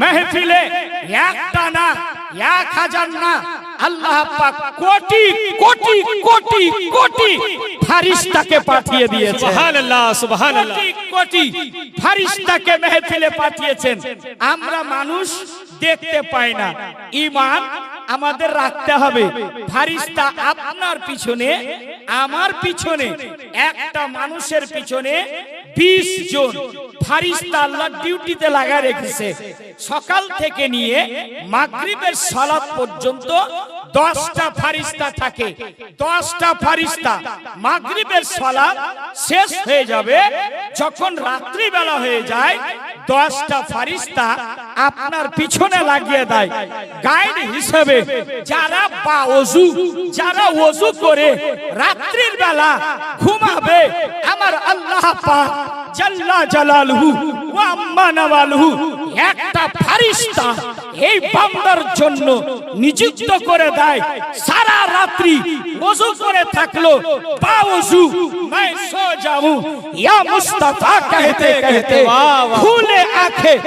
মেহফিলে একটা না এক হাজার না। আল্লাহ পাক কোটি কোটি কোটি কোটি ফারিস্তাকে পাঠিয়ে দিয়েছে সুবহানাল্লাহ সুবহানাল্লাহ। কোটি কোটি ফারিস্তাকে মেহফিলে পাঠিয়েছেন। আমরা মানুষ দেখতে পাই না। ইমান আমাদের রাখতে হবে। ফারিস্তা আপনার পিছনে, আমার পিছনে, একটা মানুষের পিছনে বিশ জন ফারিস্তা আল্লাহ ডিউটিতে লাগা রেখেছে। সকাল থেকে নিয়ে মাগরিবের সালাত পর্যন্ত দশটা ফারিস্তা থাকে। দশটা ফারিস্তা মাগরিবের সালাত শেষ হয়ে যাবে। যখন রাত্রিবেলা হয়ে যায়, দশটা ফারিস্তা আপনার পিছনে লাগিয়ে দেয়। গাইড হিসেবে যারা বা অজু, যারা অজু করে রাত্রির বেলা ঘুমাবে, আমার আল্লাহ পাক জাল্লা জালালহু ওয়া আম্মা একটা ফারিস্তা এই বান্দার জন্য নিযুক্ত করে দেয় সারা রাত্রি ওযু করে থাকলো বা ওযু मैं सो जाऊं या मुस्तफा कहते कहते वाह, वाह। खुले आंखें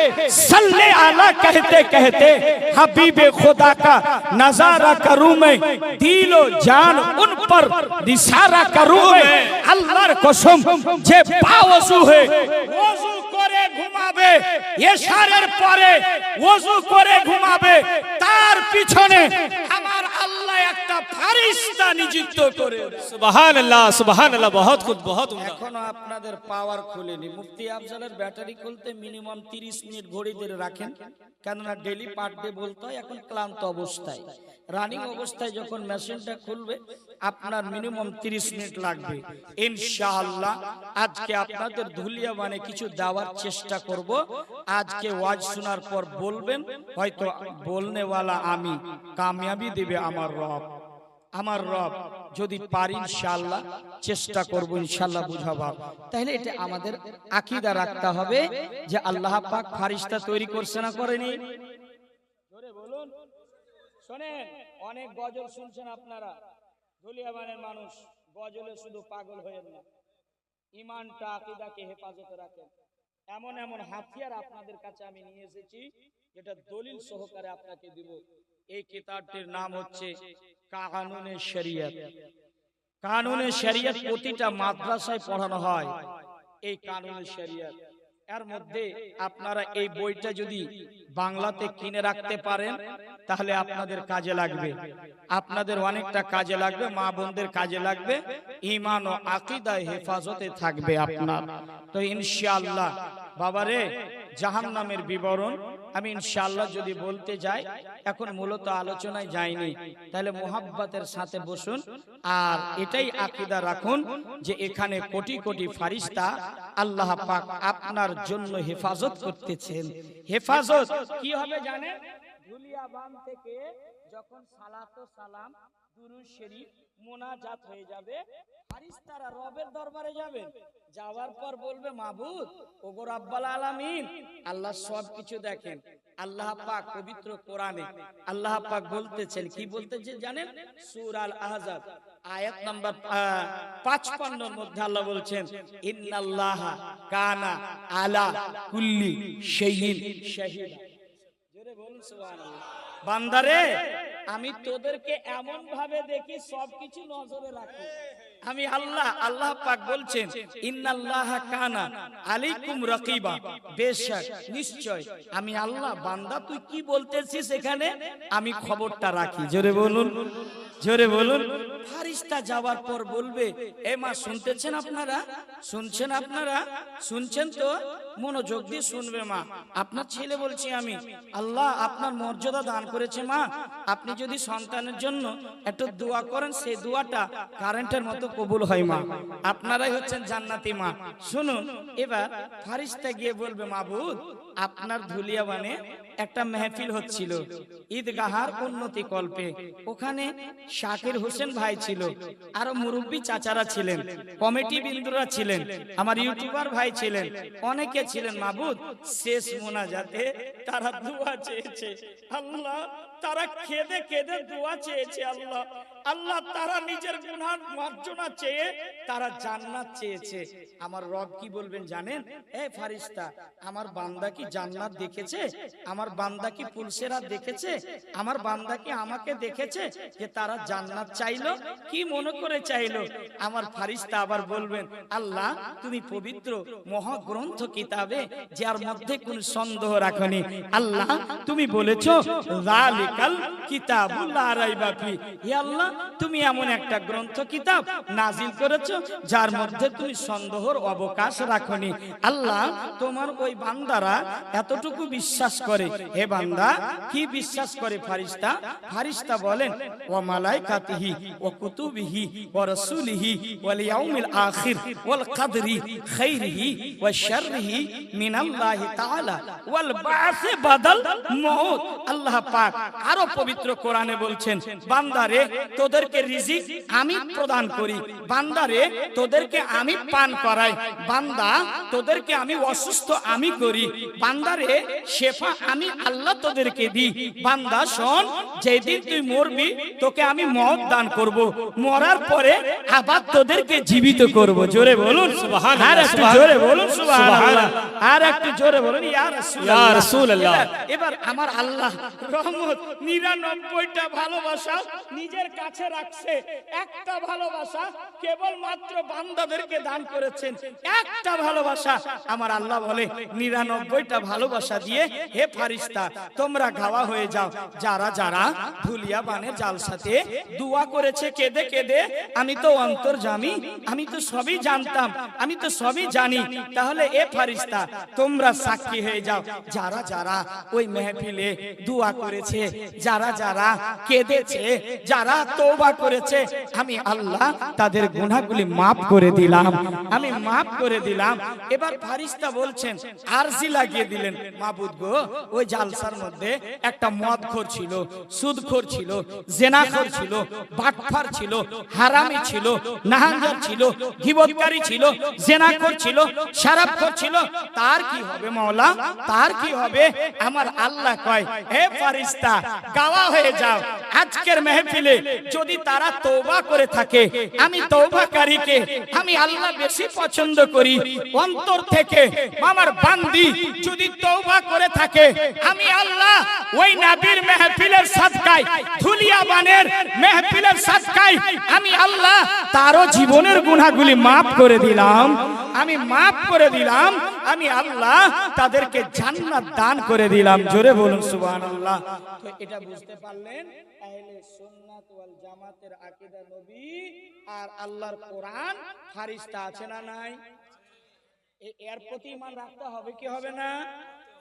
सल्ले आला कहते कहते हबीबे खुदा का नजारा करूं मैं दिलो जान उन पर इशारा करूं मैं আল্লাহর কসম যে পাওযু হয়ে ওযু করে ঘুমাবে এশারের পরে ওযু করে ঘুমাবে তার পিছনে আমার একটা ফারিস্তা নিযুক্ত করে সুবহানাল্লাহ সুবহানাল্লাহ বহুত খুদ বহুত উমদা এখনও আপনাদের পাওয়ার খুলেনি। মুফতি আফজালের ব্যাটারি খুলতে মিনিমাম 30 মিনিট ঘড়ি ধরে রাখেন। কেননা ডেলি পার ডে বলতে হয় এখন ক্লান্ত অবস্থায়। রানিং অবস্থায় যখন মেশিনটা খুলবে আপনার মিনিমাম 30 মিনিট লাগবে। ইনশাআল্লাহ আজকে আপনাদের ধুলিয়া মানে কিছু দেওয়ার চেষ্টা করব। আজকে ওয়াজ শোনার পর বলবেন হয়তো বলনেওয়ালা আমি কামিয়াবি দেবে আমার রব। আমার রব, যদি পারি ইনশাআল্লাহ, চেষ্টা করব ইনশাআল্লাহ বুঝাবার। তাহলে এটা আমাদের আকীদা রাখতে হবে যে আল্লাহ পাক ফারিস্তা তৈরি করছে না করেনি। বলুন। শোনেন, অনেক গজল শুনছেন আপনারা। ধুলিয়াবানের মানুষ, গজলে শুধু পাগল হয়ে না ইমানটা আকীদাকে হেফাজতে রাখেন। এমন এমন হাতিয়ার আপনাদের কাছে আমি নিয়ে এসেছি, যেটা দলিল সহকারে আপনাকে দিব। এই কিতাবটির নাম হচ্ছে কানুনে শরিয়ত। কানুনে শরিয়ত প্রতিটা মাদ্রাসায় পড়ানো হয়। এই কানুনে শরিয়ত। এর মধ্যে আপনারা এই বইটা যদি বাংলাতে কিনে রাখতে পারেন তাহলে আপনাদের কাজে লাগবে। আপনাদের অনেকটা কাজে লাগবে মা বোনদের কাজে লাগবে ইমান ও আকিদায় হেফাজতে থাকবে আপনার। তো ইনশাআল্লাহ বাবারে জাহান্নামের বিবরণ আমি ইনশাআল্লাহ যদি বলতে যাই, এখন মূলত আলোচনায় যাইনি। তাহলে মোহাব্বতের সাথে বসুন। আর এটাই আকিদা রাখুন যে এখানে কোটি কোটি ফারিস্তা আল্লাহ পাক আপনার জন্য হেফাজত করতেছেন। হেফাজত কি হবে জানেন? ধুলিয়াবান থেকে যখন সালাত সালাম, দুরুদ শরীফ মোনাজাত হয়ে যাবে। ফারিস্তারা রবের দরবারে যাবেন যাওয়ার পর বলবে মাবুদ ওগো রাব্বাল আলামিন আল্লাহ সব কিছু দেখেন। আল্লাহ পাক পবিত্র কোরআনে আল্লাহ পাক বলতেছেন কি বলতেছেন জানেন? সূরা আল আহজাব আয়াত নাম্বার পাঁচপান্নর মধ্যে আল্লাহ বলছেন ইন্নাল্লাহ কানা আলা কুল্লি শাইইন শাহিদা। জোরে বলুন সুবহানাল্লাহ। বান্দারে আমি তোদেরকে এমন ভাবে দেখি সবকিছু নজরে রাখি। আমি আল্লাহ আল্লাহ পাক বলছেন ইন্নাল্লাহ কানা আলাইকুম রাকিবা। বেশক নিশ্চয়। আমি আল্লাহ বান্দা তুই কি বলতেছিস এখানে? আমি খবরটা রাখি। জোরে বলুন। জোরে বলুন। ফারিস্তা যাওয়ার পর বলবে এ মা শুনতেছেন আপনারা? শুনছেন আপনারা? শুনছেন তো? মনোযোগ দিয়ে শুনবে মা। আপনার ছেলে বলছি আমি, আল্লাহ, আপনার মর্যাদা দান করেছে মা। আপনি যদি সন্তানের জন্য একটু দোয়া করেন, সেই দোয়াটা কারেন্টের মতো কবুল হয় মা। আপনারাই হচ্ছেন জান্নাতি মা। শুনুন, এবার ফারিস্তা গিয়ে বলবে, মাবুদ, আপনার ধুলিয়া মানে একটা মেহফিল হচ্ছিল। ঈদগাহার উন্নতি কল্পে। ওখানে শাকির হোসেন ভাই ছিল। আরও মুরব্বী চাচারা ছিলেন। কমিটি বিন্দুরা ছিলেন। আমার ইউটিউবার ভাই ছিলেন। অনেকে ছিলেন মাবুদ। শেষ মোনাজাতে তারা দোয়া চেয়েছে। আল্লাহ তারা খেদে খেদে দোয়া চেয়েছে আল্লাহ। আল্লাহ তারা নিজের গুনার মার্জনা চেয়ে তারা জান্নাত চেয়েছে। আমার রব কি বলবেন জানেন? এ ফারিস্তা, আমার বান্দা কি জান্নাত দেখেছে? আমার বান্দা কি পুলসেরা দেখেছে? আমার বান্দা কি আমাকে দেখেছে যে তারা জান্নাত চাইলো? কি মনে করে চাইলো? আমার ফারিস্তা আবার বলবেন, আল্লাহ, তুমি পবিত্র মহাগ্রন্থ কিতাবে যার মধ্যে কোন সন্দেহ রাখনি। আল্লাহ, তুমি বলেছ জালিকাল কিতাবুল লা রাইবা ফি হে আল্লাহ তুমি এমন একটা গ্রন্থ কিতাব নাজিল করেছ, যার মধ্যে তুমি সন্দেহর অবকাশ রাখনি। আল্লাহ তোমার ওই বান্দারা এতটুকু বিশ্বাস করে। হে বান্দা, কি বিশ্বাস করে ফারিস্তা? ফারিস্তা বলেন, ও মালাইকাতিহি ও কুতুবিহি ও রাসূলিহি ওয়াল ইয়াউমিল আখির ওয়াল কদরি খাইরিহি ওয়া শাররিহি মিনাল্লাহি তাআলা ওয়াল বাসে বাদাল মউত। আল্লাহ পাক আরও পবিত্র কোরআনে বলছেন, বান্দারে তোদেরকে রিজিক আমি প্রদান করি। বান্দারে তোদেরকে আমি পান করাই। বান্দা তোদেরকে আমি অসুস্থ আমি করি। বান্দারে শেফা আমি আল্লাহ তোদেরকে দিই। বান্দা শোন যেদিন তুই মরবি তোকে আমি মত দান করব। মরার পরে আবার তোদেরকে জীবিত করব। জোরে বলুন সুবহানাল্লাহ, আর একটু জোরে বলুন সুবহানাল্লাহ। আর একটু জোরে বলুন ইয়া রাসূলুল্লাহ। ইয়া রাসূলুল্লাহ। এবার- আমার আল্লাহ রহমত নিরানব্বইটা ভালোবাসা নিজের কাছে রাখছে। একটা ভালোবাসা কেবল মাত্র বান্দাদেরকে দান করেছেন। একটা ভালোবাসা, আমার আল্লাহ বলে, নিরানব্বইটা ভালোবাসা দিয়ে, হে ফারিস্তা, তোমরা গাওয়া হয়ে যাও। যারা যারা ভুলিয়া বানের জালসাতে দুয়া করেছে, কেঁদে কেঁদে, আমি তো অন্তর্জামি আমি তো সবই জানতাম, আমি তো সবই জানি। তাহলে এ ফারিস্তা, তোমরা সাক্ষী হয়ে যাও। যারা যারা ওই মেহফিলে দোয়া করেছে, যারা যারা কেঁদেছে, যারা তওবা করেছে, আমি আল্লাহ তাদের গুনাহগুলি maaf করে দিলাম। আমি maaf করে দিলাম। এবার ফারিস্তা বলছেন, আরজি লাগিয়ে দিলেন। মাবুদ গো, ওই জালসার মধ্যে একটা মদখোর ছিল, সুদখোর ছিল, জেনাখোর ছিল, বাটফার ছিল, হারামি ছিল, নাহাঙ্গার ছিল গিবতকারী ছিল, জেনাখোর ছিল শারাবখোর ছিল। তার কি হবে মাওলা? তার কি হবে? আমার আল্লাহ কয়, হে ফারিস্তা, গাওয়া হয়ে যাও। আজকের মেহফিলে যদি তারা তওবা করে থাকে, আমি তওবাকারীকে, আমি আল্লাহ বেশি পছন্দ করি। অন্তর থেকে আমার বান্দি যদি তৌবা করে থাকে, আমি আল্লাহ ওই নবীর মেহফিলের সাদকায়, ধুলিয়াবানের মেহফিলের সাদকায়, আমি আল্লাহ তারও জীবনের গুনাহগুলি maaf করে দিলাম। আমি maaf করে দিলাম, আমি আল্লাহ তাদেরকে জান্নাত দান করে দিলাম। জোরে বলুন সুবহানাল্লাহ। তো এটা বুঝতে পারলেন? আহলে জামাতের আকীদা নবী আর আল্লাহর কোরআন ফারিস্তা আছে না নাই? এর প্রতি ইমান রাখতে হবে কি হবে না?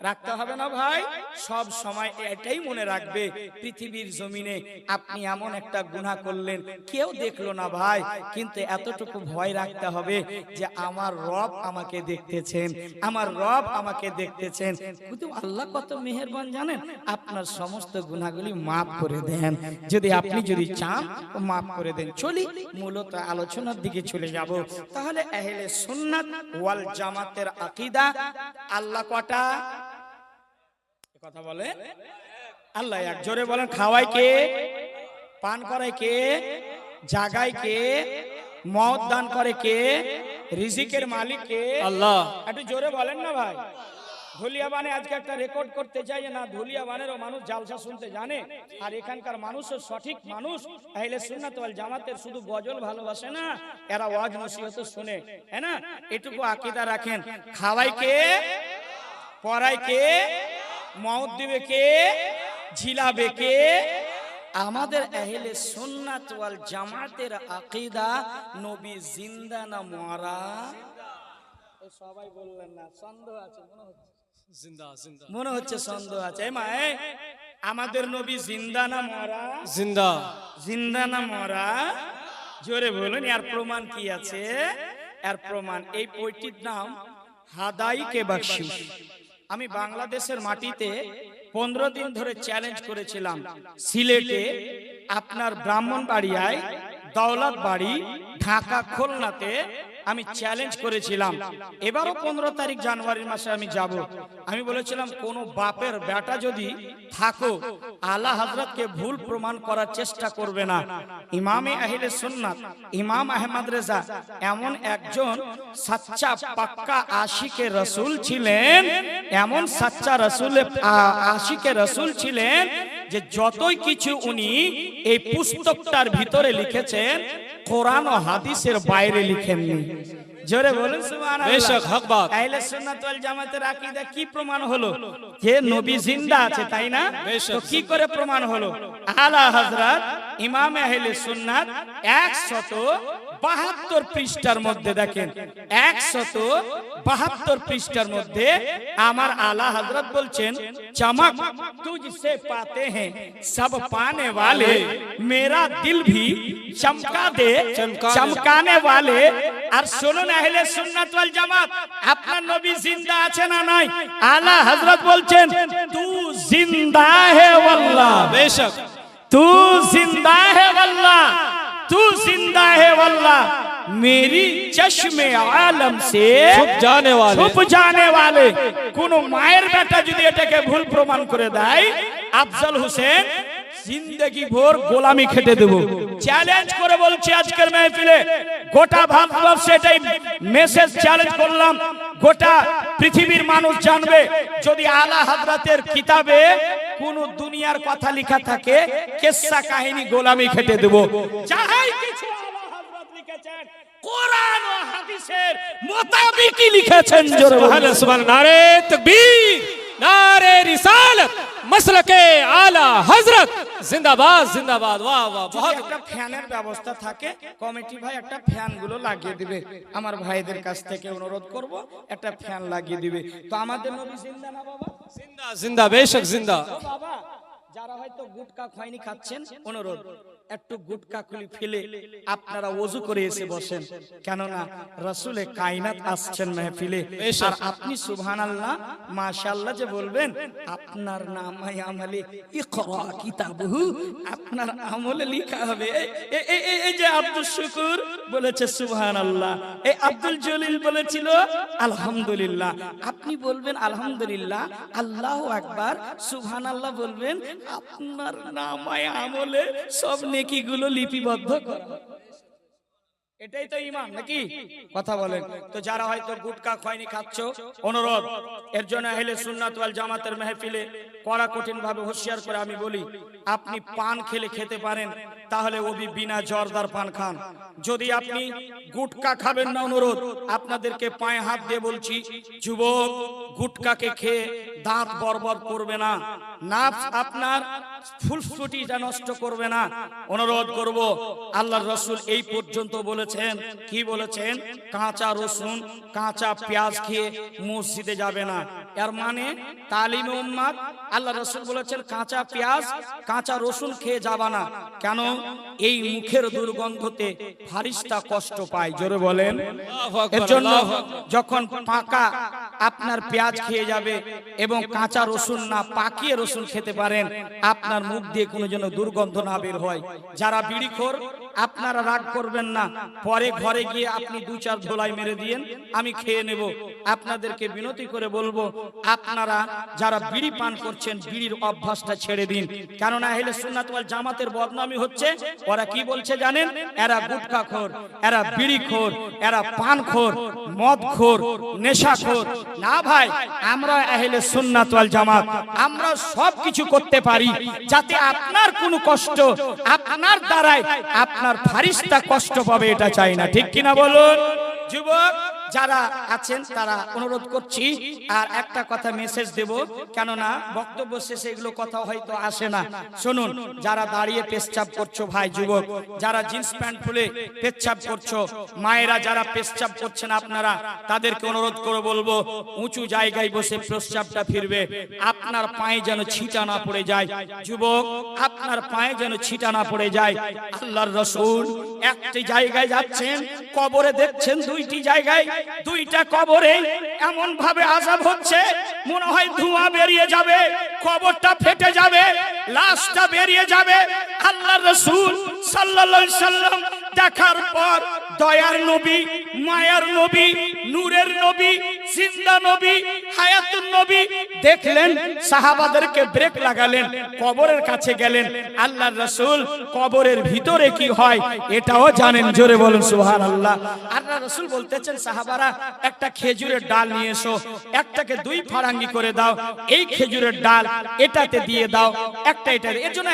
রাখতে হবে না ভাই। সব সময় এটাই মনে রাখবে, পৃথিবীর জমিনে আপনি এমন একটা গুনাহ করলেন, কেউ দেখল না ভাই। কিন্তু এতটুকু ভয় রাখতে হবে যে আমার রব আমাকে দেখতেছেন, আমার রব আমাকে দেখতেছেন। কিন্তু আল্লাহ কত মেহেরবান জানেন? আপনার সমস্ত গুনাহগুলি মাফ করে দেন। যদি আপনি যদি চান মাফ করে দেন। চলি, মূলত আলোচনার দিকে চলে যাব। তাহলে আহলে সুন্নাত ওয়াল জামাতের আকীদা আল্লাহ কটা? কথা বলে? আল্লাহ এক জোরে বলেন খাওয়াই কে? পান করে কে? জাগায় কে? মদ দান করে কে? রিজিকের মালিক কে? আল্লাহ। একটু জোরে বলেন না ভাই। ধুলিয়াবানে আজকে একটা রেকর্ড করতে চাই না ধুলিয়াবানেরও মানুষ জালসা শুনতে জানে। আর এখানকার মানুষও সঠিক মানুষ আহলে সুন্নাত ওয়াল জামাতের শুধু গজল ভালোবাসে না এরা ওয়াজ নসিহত শুনে হ্যাঁ না? এটুকু আকীদা রাখেন। খাওয়াই কে? পড়াই কে? মত দিবে কে? ঝিলাবে কে? আমাদের আহলে সুন্নাত ওয়াল জামাতের আকীদা নবী জিন্দা না মরা সবাই বললেন না সন্দেহ আছে মনে হচ্ছে। জিন্দা জিন্দা। মনে হচ্ছে সন্দেহ আছে। মা আমাদের নবী জিন্দা না মরা জিন্দা। জিন্দা না মরা জোরে বলুন এর প্রমাণ কি আছে? এর প্রমাণ এই বইটির নাম হাদাই কে বকশিস? আমি বাংলাদেশের মাটিতে পনেরো দিন ধরে চ্যালেঞ্জ করেছিলাম। সিলেটে আপনার ব্রাহ্মণ ব্রাহ্মণবাড়িয়ায় দৌলত বাড়ি ঢাকা খুলনাতে আমি চ্যালেঞ্জ করেছিলাম। এবারও পনেরো তারিখ জানুয়ারির মাসে আমি যাব। আমি বলেছিলাম কোন বাপের বেটা যদি থাকো আলা হজরতকে ভুল প্রমাণ করার চেষ্টা করবে না। ইমামে আহিলে সুন্নাত ইমাম আহমদ রেজা এমন একজন সাচ্চা পাক্কা আশিকে রসুল ছিলেন। এমন সাচ্চা রসুল আশিকে রসুল ছিলেন যে যতই কিছু উনি এই পুস্তকটার ভিতরে লিখেছেন কোরআন ও হাদিসের বাইরে লিখেননি। জোরে বলুন বেশক, হক বাত। আহলে সুন্নাত ওয়াল জামাতের আকীদা কি প্রমাণ হলো? যে নবী জিন্দা আছে তাই না। তো কি করে প্রমাণ হলো? আলা হযরত ইমাম আহলে সুন্নাত 172 পৃষ্ঠার মধ্যে দেখেন 172 পৃষ্ঠার মধ্যে আমার আলা হযরত বলছেন চমক तुझसे पाते हैं सब पाने वाले मेरा दिल भी चमका दे चमकाने- চমকানে वाले আর শুনুন আহলে সুন্নাত ওয়াল জামাত আপনার নবী জিন্দা আছে না নাই আলা হযরত বলছেন তু জিন্দা হে ওয়াল্লাহ बेशक तू जिंदा है वल्ला तू जिंदा है वल्ला मेरी चश्मे आलम से छुप जाने वाले ছুপ জানে वाले কোন মায়ের বেটা যদি এটাকে ভুল প্রমাণ করে দেয় আফজল হোসেন জিন্দগি ভোর গোলামি খেটে দেব চ্যালেঞ্জ করে বলছি আজকের মেহফিলে গোটা ভারতবর্ষে এটাই মেসেজ চ্যালেঞ্জ করলাম গোটা পৃথিবীর মানুষ জানবে যদি আলা হাজরাতের কিতাবে কোন দুনিয়ার কথা লেখা থাকে কেসা কাহিনী গোলামি খেটে দেব। যাই কিছু কোরআন ও হাদিসের লিখেছেন সুবহানাল্লাহ তাকবীর নারে রিসালাত মাসলকে আলা হযরত। জিন্দাবাদ জিন্দাবাদ বাহ বাহ বহুত একটা ফ্যানের ব্যবস্থা থাকে কমিটি ভাই একটা ফ্যানগুলো লাগিয়ে দিবে। আমার ভাইদের কাছ থেকে অনুরোধ করব একটা ফ্যান লাগিয়ে দিবে। তো আমাদের নবী জিন্দা না বাবা? জিন্দা জিন্দা বেশক জিন্দা। যারা হয়তো গুটকা খয়নি খাচ্ছেন অনুরোধ। একটু গুটকা খুলি ফেলে আপনারা ওযু করে এসে বসেন। কেননা রাসূলে কায়নাত আসছেন মেহফিলে। আর আপনি সুবহানাল্লাহ মাশাআল্লাহ যে বলবেন আপনার নামাই আমলে ইকরা কিতাবহু আপনার আমলে লেখা হবে। এই- যে আব্দুল শুকুর বলেছে সুবহানাল্লাহ এই আব্দুল জলিল বলেছিল আলহামদুলিল্লাহ। আপনি বলবেন আলহামদুলিল্লাহ আল্লাহ আকবার সুবহানাল্লাহ বলবেন আপনার নামায় আমলে সব নেকিগুলো লিপিবদ্ধ করা। এটাই তো ইমান নাকি? কথা বলেন। তো যারা হয়তো গুটকা খয়নি খাচ্ছ, অনুরোধ, এর জন্য আহলে সুন্নাত ওয়াল জামাতের মেহফিলে কড়া কঠিন ভাবে হুঁশিয়ার করে আমি বলি, আপনি পান খেলে খেতে পারেন তাহলে ওবি বিনা জর্দার পান খান। যদি আপনি গুটকা খাবেন না অনুরোধ, আপনাদেরকে পায়ে হাত দিয়ে বলছি, যুবক, গুটকাকে খেয়ে দাঁত বরবর করবে না। নাফস আপনার ফুলফুটিটা নষ্ট করবে না। অনুরোধ করব, আল্লাহর রসুল এই পর্যন্ত বলেছেন। কি বলেছেন? কাঁচা রসুন, কাঁচা পেঁয়াজ খেয়ে মসজিদে যাবে না। এর মানে তালিমে উম্মাদ আল্লাহ রসুল বলেছেন কাঁচা পেঁয়াজ কাঁচা রসুন খেয়ে যাবা না। কেন? এই মুখের দুর্গন্ধতে ফারিস্তা কষ্ট পায় জোরে বলেন। এর জন্য যখন পাকা আপনার পেঁয়াজ খেয়ে যাবে এবং কাঁচা রসুন না পাকিয়ে রসুন খেতে পারেন আপনার মুখ দিয়ে কোনো যেন দুর্গন্ধ না বের হয়। যারা বিড়িখোর আপনারা রাগ করবেন না। পরে ঘরে গিয়ে আপনি দু চার ধোলাই মেরে দিয়েন, আমি খেয়ে নেব। আপনাদেরকে বিনতি করে বলব, আপনারা যারা বিড়ি পান করছেন, বিড়ির অভ্যাসটা ছেড়ে দিন। কেননা হেলে সুন্নাত জামাতের বদনামি হচ্ছে, ওরা কি বলছে জানেন? এরা গুটকা খোর, এরা বিড়ি খোর, এরা পান খোর, মদ খোর, নেশা খোর। না ভাই, আমরা আহলে সুন্নাত জামাত, আমরা সব কিছু করতে পারি, যাতে আপনার কোনো কষ্ট, আপনার দ্বারাই আপনার ফারিস্তা কষ্ট পাবে এটা চাই না। ঠিক কিনা বলুন? যুবক যারা আছেন, তারা অনুরোধ করছি, আর একটা কথা মেসেজ দেব, কেননা বক্তব্য শেষে এগুলো কথা হয়তো আসে না। শুনুন, যারা দাঁড়িয়ে পেশচাপ করছ ভাই, যুবক, যারা জিন্স প্যান্ট খুলে পেচ্ছাপ করছ, মায়েরা যারা পেশচাপ করছেন আপনারা, তাদেরকে অনুরোধ করে বলব, উঁচু জায়গায় বসে প্রস্রাবটা ফিরবে। আপনার পায়ে যেন ছিটা না পড়ে যায়। যুবক, আপনার পায়ে যেন ছিটা না পড়ে যায়। আল্লাহর রসুল একটি জায়গায় যাচ্ছেন, কবরে দেখছেন দুইটি জায়গায় দুইটা কবরে এমন ভাবে আজাব হচ্ছে, মনে হয় ধোঁয়া বেরিয়ে যাবে, কবরটা ফেটে যাবে, লাশটা বেরিয়ে যাবে। আল্লাহর রসুল আলাইহি সাল্লাম দেখার পর দয়ার নবী, মায়ার নবী, নূরের নবী, জিন্দা নবী হায়াতুন হয় খেজুরের ডাল এটাতে দিয়ে দাও, একটা এটা এর জন্য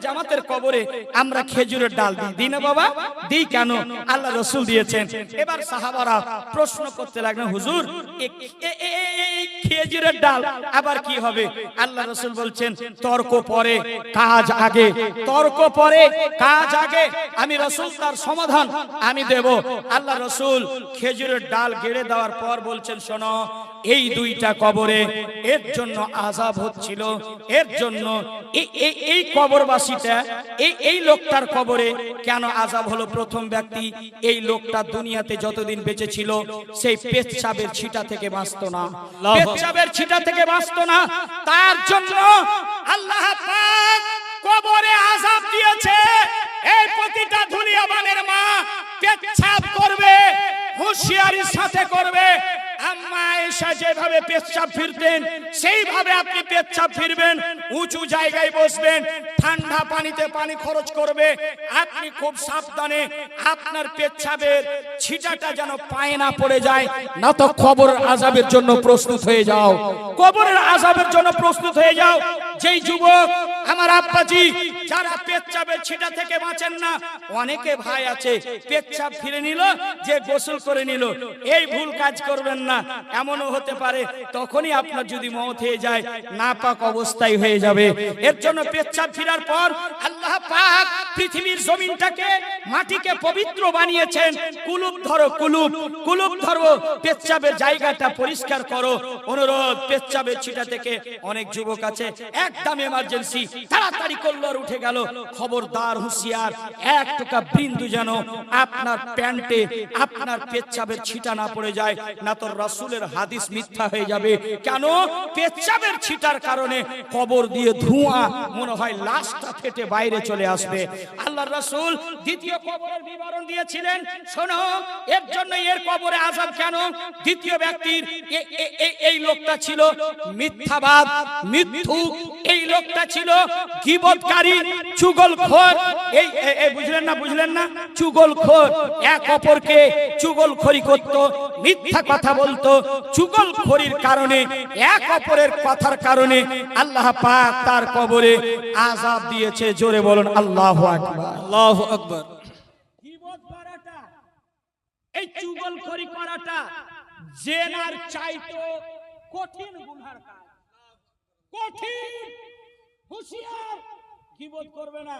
জামাতের কবরে আমরা খেজুরের ডাল দিই। না বাবা? দিই কেন? আল্লাহ রসুল দিয়েছেন। এবার সাহাবারা প্রশ্ন করতে লাগলেন, হুজুর এ- খেজুরের ডাল, আবার কি হবে? আল্লাহ রসুল বলছেন, তর্ক পরে, কাজ আগে। তর্ক পরে, কাজ আগে। আমি রসুল, তার সমাধান আমি দেব। আল্লাহ রসুল খেজুরের ডাল গেড়ে দেওয়ার পর বলছেন, শোনো এই দুইটা কবরে এর জন্য আজাব হচ্ছিল। এর জন্য এই- কবরবাসীটা এই এই লোকটার কবরে কেন আজাব হলো? প্রথম ব্যক্তি এই লোকটা দুনিয়াতে যতদিন বেঁচে ছিল সেই পেচ্ছাবের ছিটা থেকে বাঁচত না। পেচ্ছাবের ছিটা থেকে বাঁচত না। তার জন্য আল্লাহ পাক কবরে আজাব দিয়েছে। এই প্রতিটা ধুলিয়াবানের মা পেচ্ছাব করবে হুঁশিয়ারির সাথে করবে। আম্মা এসা যেভাবে পেচ্ছাপ ফিরতেন, সেইভাবে আপনি পেচ্ছাপ ফিরবেন, উঁচু জায়গায় বসবেন, ঠান্ডা পানিতে পানি খরচ করবে খুব সাবধানে আপনার পেচ্ছাপের যেন পায়ে না পড়ে যায়। না তো আজাবের জন্য প্রস্তুত হয়ে যাও। কবরের আজাবের জন্য প্রস্তুত হয়ে যাও। যেই যুবক আমার আব্বাজি, যারা পেচ্ছাবের ছিটা থেকে বাঁচেন না, অনেকে ভাই আছে পেচ্ছাব ফিরে নিল, যে গোসল করে নিল। এই ভুল কাজ করবেন না, এমনও হতে পারে, তখনই আপনার যদি মত হয়ে যায় না পাক অবস্থায় হয়ে যাবে। এর জন্য পেচ্ছাব ফিরার পর আল্লাহ পাক পৃথিবীর জমিনটাকে, মাটিকে পবিত্র বানিয়েছেন। কুলুপ ধরো, কুলুপ কুলুপ ধরো পেচ্ছাবের জায়গাটা পরিষ্কার করো। অনুরোধ পেচ্ছাবের ছিটা থেকে অনেক যুবক আছে। একদম এমার্জেন্সি তাড়াতাড়ি করল আর উঠে গেল। খবরদার, হুঁশিয়ার, এক টাকা বিন্দু যেন আপনার প্যান্টে, আপনার পেচ্ছাবের ছিটা না পড়ে যায়, না তো রাসূলের হাদিস মিথ্যা হয়ে যাবে। কেন? পেচ্ছাবের ছিটার কারণে কবর দিয়ে ধোঁয়া মনে হয় লাশটা ফেটে বাইরে চলে আসবে। আল্লাহ রাসূল দ্বিতীয় কবরের বিবরণ দিয়েছিলেন, শোনো, এর জন্য এর কবরে আযাব কেন? দ্বিতীয় ব্যক্তির এই লোকটা ছিল মিথ্যাবাদ মিথ্যু এই লোকটা ছিল গীবতকারী চুগলখোর এই এ- এ বুঝলেন না বুঝলেন না? চুগলখোর এক অপরকে চুগলখড়ি করত মিথ্যা কথা বলতো। চুগলখড়ির কারণে এক অপরের কথার কারণে আল্লাহ পাক তার কবরে আযাব দিয়েছে। জোরে বলুন আল্লাহু আকবার। আল্লাহু আকবার। এই চুগলখড়ি করাটা জেনার চাইতো কঠিন গুনার কাজ। কঠিন হুঁশিয়ার বোধ করবে না।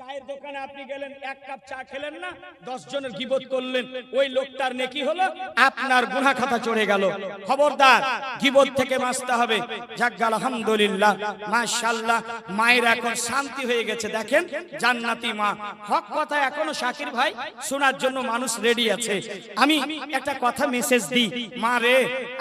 চায়ের দোকানে আপনি গেলেন, এক কাপ চা খেলেন না, দশ জনের গিবত করলেন। ওই লোকটার নেকি হলো, আপনার গুনা খাতা চড়ে গেল। খবরদার, গিবত থেকে বাঁচতে হবে। আলহামদুলিল্লাহ মায়ের এখন শান্তি হয়ে গেছে। দেখেন, জান্নাতি মা। হক কথা এখনও শাকির ভাই, শোনার জন্য মানুষ রেডি আছে। আমি একটা কথা মেসেজ দিই। মা রে,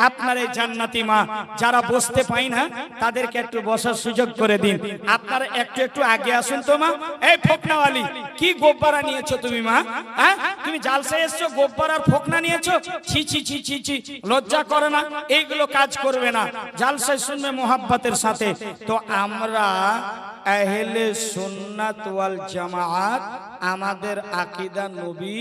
আপনার এই জান্নাতি মা, যারা বসতে পাই না, তাদেরকে একটু বসার সুযোগ করে দিন। আপনারা একটু একটু আগে আসুন তো মা। এই ফোকনাওয়ালি কি গোব্বারা নিয়েছো তুমি মা? হ্যাঁ? তুমি জালসে এসছো, গোব্বার আর ফোকনা নিয়েছো? ছি ছি ছি ছি ছি, লজ্জা করে না, এইগুলো কাজ করবে না। জালসায় শুনবে মোহাব্বতের সাথে। তো আমরা আহলে সুন্নাত ওয়াল জামাত আমাদের আকিদা নবী